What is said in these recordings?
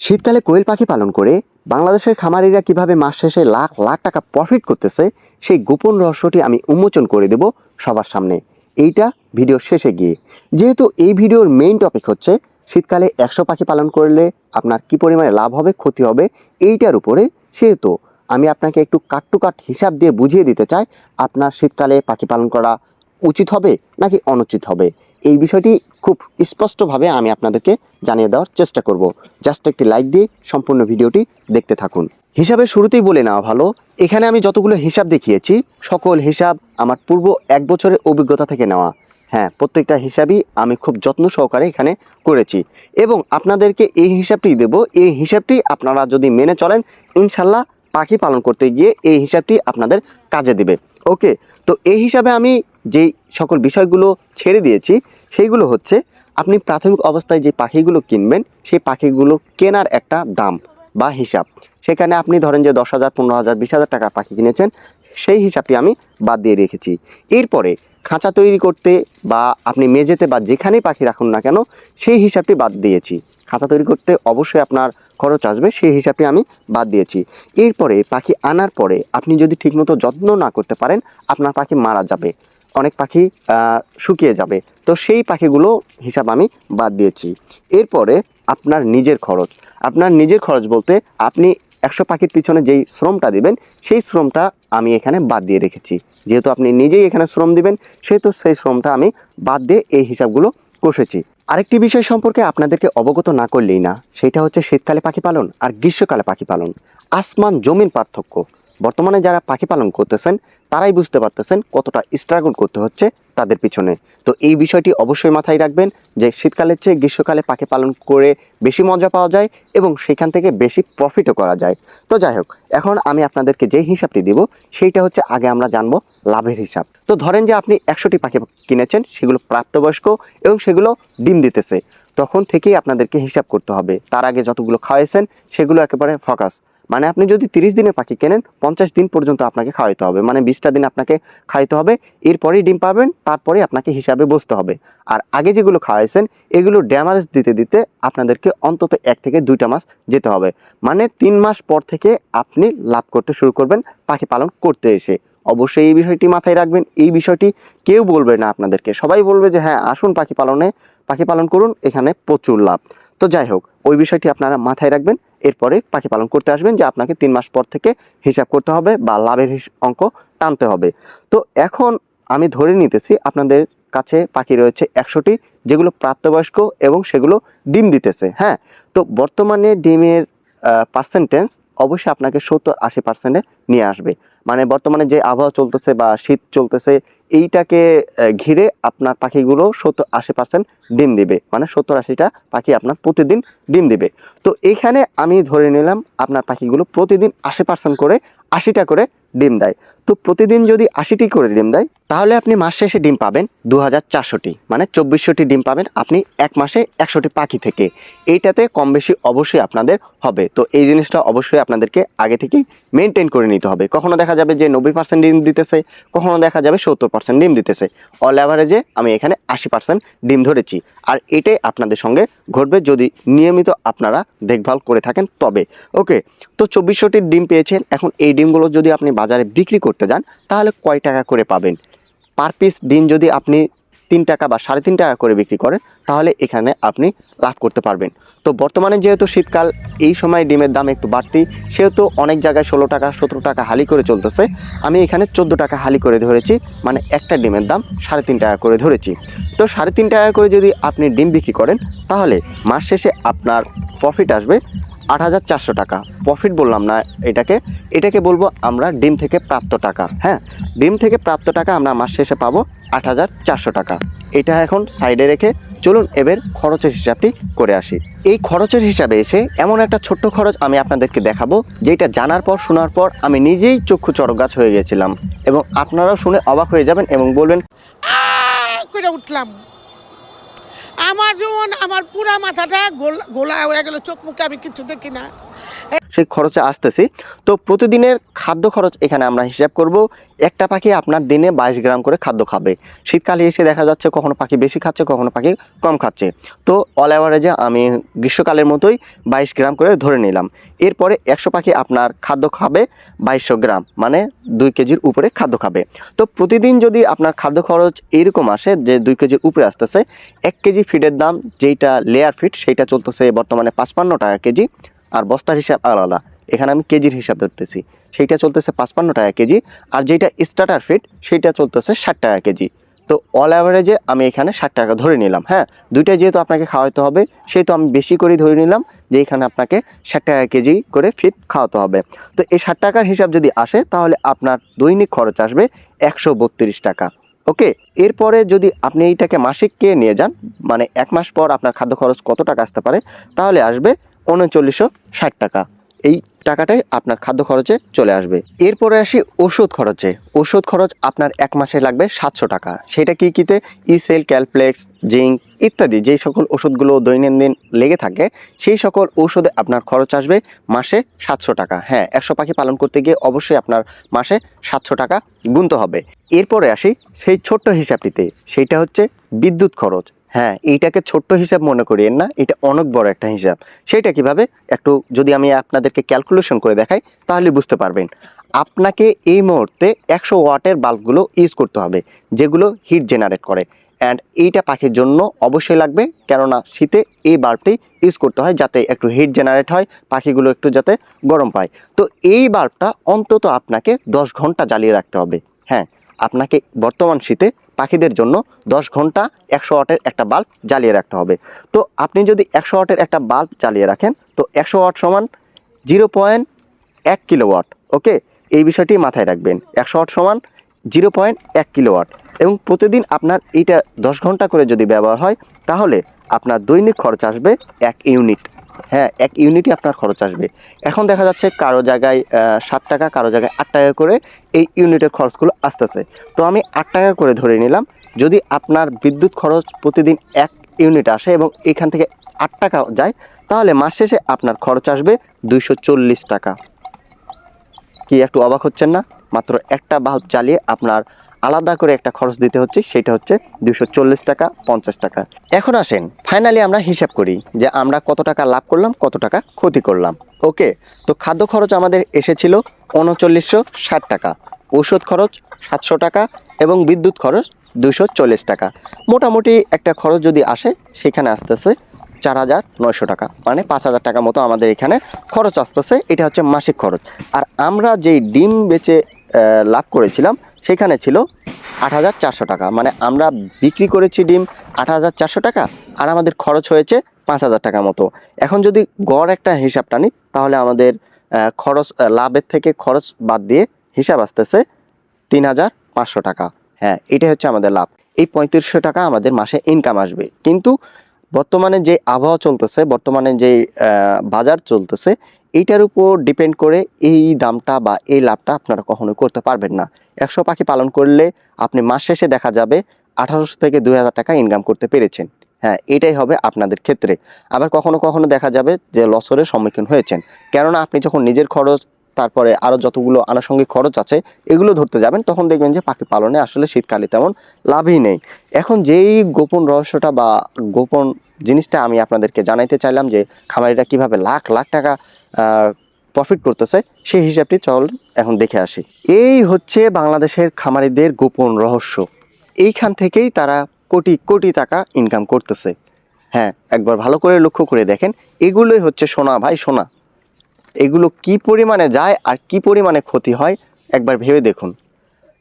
শীতকালে কোয়েল পাখি পালন করে বাংলাদেশের খামারিরা কীভাবে মাস শেষে লাখ লাখ টাকা প্রফিট করতেছে, সেই গোপন রহস্যটি আমি উন্মোচন করে দেব সবার সামনে। এইটা ভিডিওর শেষে গিয়ে। যেহেতু এই ভিডিওর মেইন টপিক হচ্ছে শীতকালে একশো পাখি পালন করলে আপনার কি পরিমাণে লাভ হবে, ক্ষতি হবে, এইটার উপরে সেহেতু আমি আপনাকে একটু কাট টু কাট হিসাব দিয়ে বুঝিয়ে দিতে চাই, আপনার শীতকালে পাখি পালন করা উচিত হবে নাকি অনুচিত হবে? এই বিষয়টি খুব স্পষ্টভাবে আমি আপনাদেরকে জানিয়ে দেওয়ার চেষ্টা করব। জাস্ট একটি লাইক দিয়ে সম্পূর্ণ ভিডিওটি দেখতে থাকুন। হিসাবের শুরুতেই বলে নেওয়া ভালো, এখানে আমি যতগুলো হিসাব দেখিয়েছি, সকল হিসাব আমার পূর্ব এক বছরের অভিজ্ঞতা থেকে নেওয়া। হ্যাঁ প্রত্যেকটা হিসাবই আমি খুব যত্ন সহকারে এখানে করেছি। এবং আপনাদেরকে এই হিসাবটি দেব। এই হিসাবটি আপনারা যদি মেনে চলেন, ইনশাল্লাহ পাখি পালন করতে গিয়ে এই হিসাবটি আপনাদের কাজে দেবে। ওকে, তো এই হিসাবে আমি যেই সকল বিষয়গুলো ছেড়ে দিয়েছি, সেইগুলো হচ্ছে আপনি প্রাথমিক অবস্থায় যে পাখিগুলো কিনবেন, সেই পাখিগুলো কেনার একটা দাম বা হিসাব। সেখানে আপনি ধরেন যে দশ হাজার, পনেরো হাজার, বিশ হাজার টাকার পাখি কিনেছেন, সেই হিসাবটি আমি বাদ দিয়ে রেখেছি। এরপরে খাঁচা তৈরি করতে বা আপনি মেঝেতে বা যেখানেই পাখি রাখুন না কেন, সেই হিসাবটি বাদ দিয়েছি। খাঁচা তৈরি করতে অবশ্যই আপনার খরচ আসবে, সেই হিসাবটি আমি বাদ দিয়েছি। এরপরে পাখি আনার পরে আপনি যদি ঠিকমতো যত্ন না করতে পারেন, আপনার পাখি মারা যাবে। অনেক পাখি শুকিয়ে যাবে। তো সেই পাখিগুলো হিসাব আমি বাদ দিয়েছি। এরপরে আপনার নিজের খরচ। আপনার নিজের খরচ বলতে আপনি একশো পাখির পিছনে যেই শ্রমটা দিবেন, সেই শ্রমটা আমি এখানে বাদ দিয়ে রেখেছি। যেহেতু আপনি নিজেই এখানে শ্রম দিবেন, সেহেতু সেই শ্রমটা আমি বাদ দিয়ে এই হিসাবগুলো কষেছি। আরেকটি বিষয় সম্পর্কে আপনাদেরকে অবগত না করলেই না, সেটা হচ্ছে শীতকালে পাখি পালন আর গ্রীষ্মকালে পাখি পালন। আসমান জমিন পার্থক্য। বর্তমানে যারা পাখি পালন করতেছেন, তারাই বুঝতে পারতেছেন কতটা স্ট্রাগল করতে হচ্ছে তাদের পিছনে। তো এই বিষয়টি অবশ্যই মাথায় রাখবেন যে শীতকালের চেয়ে গ্রীষ্মকালে পাখি পালন করে বেশি মজা পাওয়া যায় এবং সেখান থেকে বেশি প্রফিটও করা যায়। তো যাই হোক, এখন আমি আপনাদেরকে যে হিসাবটি দিব, সেইটা হচ্ছে আগে আমরা জানব লাভের হিসাব। তো ধরেন যে আপনি একশোটি পাখি কিনেছেন, সেগুলো প্রাপ্তবয়স্ক এবং সেগুলো ডিম দিতেছে। তখন থেকেই আপনাদেরকে হিসাব করতে হবে। তার আগে যতগুলো খাওয়াইছেন, সেগুলো একেবারে ফোকাস। মানে আপনি যদি তিরিশ দিনের পাখি কেনেন, পঞ্চাশ দিন পর্যন্ত আপনাকে খাওয়াইতে হবে। মানে বিশটা দিন আপনাকে খাইতে হবে, এরপরেই ডিম পাবেন তারপরে আপনাকে হিসাবে বসতে হবে। আর আগে যেগুলো খাওয়াইছেন, এগুলো ড্যামারেজ দিতে দিতে আপনাদেরকে অন্তত এক থেকে দুইটা মাস যেতে হবে। মানে তিন মাস পর থেকে আপনি লাভ করতে শুরু করবেন পাখি পালন করতে এসে। অবশ্যই এই বিষয়টি মাথায় রাখবেন। এই বিষয়টি কেউ বলবে না আপনাদেরকে। সবাই বলবে যে হ্যাঁ আসুন পাখি পালনে, পাখি পালন করুন, এখানে প্রচুর লাভ। তো যাই হোক, ওই বিষয়টি আপনারা মাথায় রাখবেন। এরপরে পাখি পালন করতে আসবেন যে আপনাকে তিন মাস পর থেকে হিসাব করতে হবে বা লাভের অঙ্ক টানতে হবে। তো এখন আমি ধরে নিতেছি আপনাদের কাছে পাখি রয়েছে একশোটি, যেগুলো প্রাপ্তবয়স্ক এবং সেগুলো ডিম দিতেছে হ্যাঁ? তো বর্তমানে ডিমের পার্সেন্টেজ অবশ্যই আপনাকে সত্তর আশি পার্সেন্টে নিয়ে আসবে। মানে বর্তমানে যে আবহাওয়া চলতেছে বা শীত চলতেছে, এইটাকে ঘিরে আপনার পাখিগুলো সত্তর আশি পার্সেন্ট ডিম দিবে। মানে সত্তর আশিটা পাখি আপনার প্রতিদিন ডিম দিবে। তো এখানে আমি ধরে নিলাম, আপনার পাখিগুলো প্রতিদিন আশি পার্সেন্ট করে, আশিটা করে ডিম দেয়। তো প্রতিদিন যদি আশিটি করে ডিম দেয়, তাহলে আপনি মাস শেষে ডিম পাবেন দু হাজার চারশোটি। মানে চব্বিশশোটি ডিম পাবেন আপনি এক মাসে একশোটি পাখি থেকে। এইটাতে কম বেশি অবশ্যই আপনাদের হবে। তো এই জিনিসটা অবশ্যই আপনাদেরকে আগে থেকেই মেনটেন করে নিতে হবে। কখনো দেখা যাবে যে নব্বই পার্সেন্ট ডিম দিতেছে, কখনো দেখা যাবে সত্তর পার্সেন্ট ডিম দিতেছে। অল অ্যাভারেজে আমি এখানে আশি পার্সেন্ট ডিম ধরেছি। আর এটাই আপনাদের সঙ্গে ঘটবে যদি নিয়মিত আপনারা দেখভাল করে থাকেন তবে। ওকে, তো চব্বিশশোটির ডিম পেয়েছেন। এখন এই ডিমগুলো যদি আপনি বাজারে বিক্রি করতে যান, তাহলে কয় টাকা করে পাবেন? পার পিস ডিম যদি আপনি তিন টাকা বা সাড়ে তিন টাকা করে বিক্রি করেন তাহলে এখানে আপনি লাভ করতে পারবেন। তো বর্তমানে যেহেতু শীতকাল, এই সময় ডিমের দাম একটু বাড়তি, সেহেতু অনেক জায়গায় ষোলো টাকা, সতেরো টাকা হালি করে চলতেছে। আমি এখানে চোদ্দ টাকা হালি করে ধরেছি মানে একটা ডিমের দাম সাড়ে তিন টাকা করে ধরেছি। তো সাড়ে তিন টাকা করে যদি আপনি ডিম বিক্রি করেন, তাহলে মাস শেষে আপনার প্রফিট আসবে আট হাজার চারশো টাকা। প্রফিট বললাম না এটাকে। এটাকে বলব আমরা ডিম থেকে প্রাপ্ত টাকা হ্যাঁ? ডিম থেকে প্রাপ্ত টাকা আমরা মাস শেষে পাবো আট হাজার চারশো টাকা। এটা এখন সাইডে রেখে চলুন এবার খরচের হিসাবটি করে আসি। এই খরচের হিসাবে এসে এমন একটা ছোট্ট খরচ আমি আপনাদেরকে দেখাবো, যেটা জানার পর, শোনার পর আমি নিজেই চক্ষু চড়গাছ হয়ে গেছিলাম। এবং আপনারাও শুনে অবাক হয়ে যাবেন এবং বলবেন উঠলাম। আমার যেমন আমার পুরা মাথাটা গোলা গোলা হয়ে গেল, চোখ মুখে আমি কিছু দেখি না। সেই খরচে আসতেছি। তো প্রতিদিনের খাদ্য খরচ এখানে আমরা হিসাব করব। একটা পাখি আপনার দিনে বাইশ গ্রাম করে খাদ্য খাবে। শীতকালে এসে দেখা যাচ্ছে কখনো পাখি বেশি খাচ্ছে, কখনো পাখি কম খাচ্ছে। তো অল অ্যাভারেজে আমি গ্রীষ্মকালের মতোই বাইশ গ্রাম করে ধরে নিলাম। এরপরে একশো পাখি আপনার খাদ্য খাবে বাইশশো গ্রাম মানে দুই কেজির উপরে খাদ্য খাবে। তো প্রতিদিন যদি আপনার খাদ্য খরচ এইরকম আসে যে দুই কেজির উপরে আসতেছে, এক কেজি ফিডের দাম যেইটা লেয়ার ফিড সেইটা চলতেছে বর্তমানে পাঁচপান্ন টাকা কেজি। আর বস্তার হিসাব আলাদা। এখানে আমি কেজির হিসাব ধরতেছি। সেইটা চলতেছে পাঁচপান্ন টাকা কেজি আর যেটা স্টার্টার ফিড সেইটা চলতেছে ষাট টাকা কেজি। তো অল অ্যাভারেজে আমি এখানে ষাট টাকা ধরে নিলাম হ্যাঁ? দুইটা যেহেতু আপনাকে খাওয়াতে হবে, সেহেতু আমি বেশি করে ধরে নিলাম যে এখানে আপনাকে ষাট টাকা কেজি করে ফিড খাওয়াতে হবে। তো এই ষাট টাকার হিসাব যদি আসে, তাহলে আপনার দৈনিক খরচ আসবে একশো বত্রিশ টাকা। ওকে? এরপরে যদি আপনি এইটাকে মাসিককে নিয়ে যান মানে এক মাস পর আপনার খাদ্য খরচ কত টাকা আসতে পারে, তাহলে আসবে উনচল্লিশশো ষাট টাকা। এই টাকাটাই আপনার খাদ্য খরচে চলে আসবে। এরপরে আসি ওষুধ খরচে। ওষুধ খরচ আপনার এক মাসে লাগবে সাতশো টাকা। সেটা কি কিতে? ইসেল, ক্যালপ্লেক্স, জিঙ্ক ইত্যাদি যেই সকল ওষুধগুলো দৈনন্দিন লেগে থাকে, সেই সকল ঔষধে আপনার খরচ আসবে মাসে সাতশো টাকা। হ্যাঁ একশো পাখি পালন করতে গিয়ে অবশ্যই আপনার মাসে সাতশো টাকা গুনতে হবে। এরপরে আসি সেই ছোট্ট হিসাবটিতে। সেইটা হচ্ছে বিদ্যুৎ খরচ। হ্যাঁ এইটাকে ছোট্ট হিসাব মনে করিয়েন না, এটা অনেক বড় একটা হিসাব। সেইটা কীভাবে? একটু যদি আমি আপনাদেরকে ক্যালকুলেশন করে দেখাই, তাহলে বুঝতে পারবেন। আপনাকে এই মুহূর্তে একশো ওয়াটের বাল্বগুলো ইউজ করতে হবে, যেগুলো হিট জেনারেট করে। অ্যান্ড এইটা পাখির জন্য অবশ্যই লাগবে, কেননা শীতে এই বাল্বটি ইউজ করতে হয় যাতে একটু হিট জেনারেট হয়, পাখিগুলো একটু যাতে গরম পায়। তো এই বাল্বটা অন্তত আপনাকে দশ ঘণ্টা জ্বালিয়ে রাখতে হবে। হ্যাঁ আপনাকে বর্তমান শীতে পাখিদের জন্য দশ ঘণ্টা একশো ওয়াটের একটা বাল্ব জ্বালিয়ে রাখতে হবে। তো আপনি যদি একশো ওয়াটের একটা বাল্ব জ্বালিয়ে রাখেন, তো একশো ওয়াট সমান জিরো পয়েন্ট এক কিলোওয়াট, ওকে? এই বিষয়টি মাথায় রাখবেন। একশো ওয়াট সমান জিরো পয়েন্ট এক কিলোওয়াট। এবং প্রতিদিন আপনার এইটা দশ ঘণ্টা করে যদি ব্যবহার হয়, তাহলে আপনার দৈনিক খরচ আসবে এক ইউনিট। হ্যাঁ এক ইউনিটই আপনার খরচ আসবে। এখন দেখা যাচ্ছে কারও জায়গায় সাত টাকা, কারও জায়গায় আট টাকা করে এই ইউনিটের খরচগুলো আসতেছে। তো আমি আট টাকা করে ধরে নিলাম, যদি আপনার বিদ্যুৎ খরচ প্রতিদিন এক ইউনিট আসে এবং এখান থেকে আট টাকা যায়, তাহলে মাস শেষে আপনার খরচ আসবে দুইশো চল্লিশ টাকা। কি একটু অবাক হচ্ছেন না? মাত্র একটা বাল্ব চালিয়ে আপনার আলাদা করে একটা খরচ দিতে হচ্ছে, সেটা হচ্ছে দুশো টাকা, পঞ্চাশ টাকা। এখন আসেন, ফাইনালি আমরা হিসাব করি যে আমরা কত টাকা লাভ করলাম, কত টাকা ক্ষতি করলাম। ওকে, তো খাদ্য খরচ আমাদের এসেছিল উনচল্লিশশো ষাট টাকা ওষুধ খরচ সাতশো টাকা এবং বিদ্যুৎ খরচ দুশো চল্লিশ টাকা। মোটামুটি একটা খরচ যদি আসে, সেখানে আসতেছে চার হাজার নয়শো টাকা মানে পাঁচ হাজার টাকা মতো আমাদের এখানে খরচ আসতেছে, এটা হচ্ছে মাসিক খরচ। আর আমরা যেই ডিম বেচে লাভ করেছিলাম সেখানে ছিল আট হাজার চারশো টাকা। মানে আমরা বিক্রি করেছি ডিম আট হাজার চারশো টাকা আর আমাদের খরচ হয়েছে পাঁচ হাজার টাকা মতো। এখন যদি গড় একটা হিসাব টানি, তাহলে আমাদের খরচ লাভের থেকে খরচ বাদ দিয়ে হিসাব আসতেছে তিন হাজার পাঁচশো টাকা। হ্যাঁ এটাই হচ্ছে আমাদের লাভ। এই পঁয়ত্রিশশো টাকা আমাদের মাসে ইনকাম আসবে। কিন্তু বর্তমানে যে আবহাওয়া চলতেছে, বর্তমানে যে বাজার চলতেছে এইটার উপর ডিপেন্ড করে এই দামটা বা এই লাভটা আপনারা কখনোই করতে পারবেন না। একশো পাখি পালন করলে আপনি মাস শেষে দেখা যাবে আঠারোশো থেকে দুই হাজার টাকা ইনকাম করতে পেরেছেন। হ্যাঁ এটাই হবে আপনাদের ক্ষেত্রে। আবার কখনো কখনো দেখা যাবে যে লসরের সম্মুখীন হয়েছেন। কেননা আপনি যখন নিজের খরচ, তারপরে আরও যতগুলো আনুষঙ্গিক খরচ আছে, এগুলো ধরতে যাবেন, তখন দেখবেন যে পাখি পালনে আসলে শীতকালে তেমন লাভই নেই। এখন যেই গোপন রহস্যটা বা গোপন জিনিসটা আমি আপনাদেরকে জানাইতে চাইলাম যে খামারিরা কীভাবে লাখ লাখ টাকা প্রফিট করতেছে, সেই হিসাবটি চল এখন দেখে আসি। এই হচ্ছে বাংলাদেশের খামারিদের গোপন রহস্য। এইখান থেকেই তারা কোটি কোটি টাকা ইনকাম করতেছে। হ্যাঁ একবার ভালো করে লক্ষ্য করে দেখেন, এগুলোই হচ্ছে সোনা ভাই, সোনা। এগুলো কি পরিমাণে যায় আর কি পরিমাণে ক্ষতি হয়, একবার ভেবে দেখুন।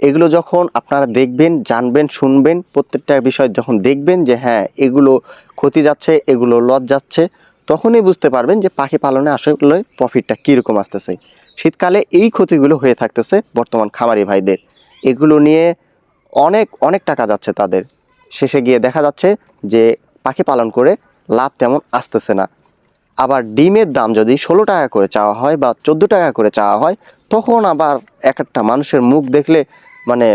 এগুলো যখন আপনারা দেখবেন, জানবেন, শুনবেন, প্রত্যেকটা বিষয় যখন দেখবেন যে হ্যাঁ এগুলো ক্ষতি যাচ্ছে, এগুলো লস যাচ্ছে তখনই বুঝতে পারবেন যে পাখি পালনে আসলে প্রফিটটা কীরকম আসতেছে। শীতকালে এই ক্ষতিগুলো হয়ে থাকতেছে বর্তমান খামারি ভাইদের। এগুলো নিয়ে অনেক অনেক টাকা যাচ্ছে তাদের। শেষে গিয়ে দেখা যাচ্ছে যে পাখি পালন করে লাভ তেমন আসতেছে না। আবার ডিমের দাম যদি ষোলো টাকা করে চাওয়া হয় বা চোদ্দ টাকা করে চাওয়া হয়, তখন আবার এক একটা মানুষের মুখ দেখলে মানে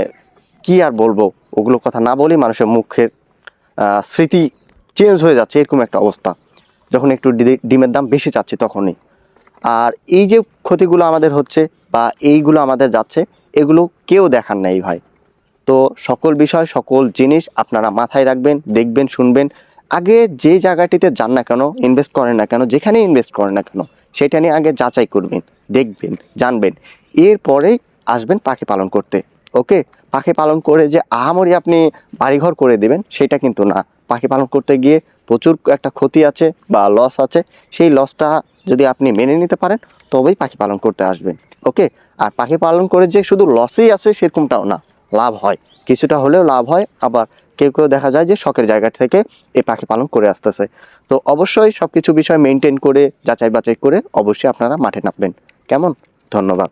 কি আর বলব? ওগুলো কথা না বলেই মানুষের মুখের স্মৃতি চেঞ্জ হয়ে যাচ্ছে, এরকম একটা অবস্থা। যখন একটু ডিমের দাম বেশি চাচ্ছি তখনই। আর এই যে ক্ষতিগুলো আমাদের হচ্ছে বা এইগুলো আমাদের যাচ্ছে, এগুলো কেউ দেখার নেই ভাই। তো সকল বিষয়, সকল জিনিস আপনারা মাথায় রাখবেন, দেখবেন, শুনবেন। আগে যে জায়গাটিতে যান না কেন ইনভেস্ট করেন না কেন, যেখানে ইনভেস্ট করেন না কেন, সেটা নিয়ে আগে যাচাই করবেন, দেখবেন, জানবেন। এরপরেই আসবেন পাখি পালন করতে, ওকে? পাখি পালন করে যে আহামরি আপনি বাড়িঘর করে দেবেন, সেটা কিন্তু না। পাখি পালন করতে গিয়ে প্রচুর একটা ক্ষতি আছে বা লস আছে, সেই লসটা যদি আপনি মেনে নিতে পারেন, তবেই পাখি পালন করতে আসবেন। ওকে আর পাখি পালন করে যে শুধু লসই আছে, সেরকমটাও না। লাভ হয়। কিছুটা হলেও লাভ হয়, আবার কেউ কেউ দেখা যায় যে শখের জায়গা থেকে এই পাখি পালন করে আসতেছে। তো অবশ্যই সব কিছু বিষয় মেনটেন করে যাচাই বাছাই করে অবশ্যই আপনারা মাঠে নামবেন। কেমন? ধন্যবাদ।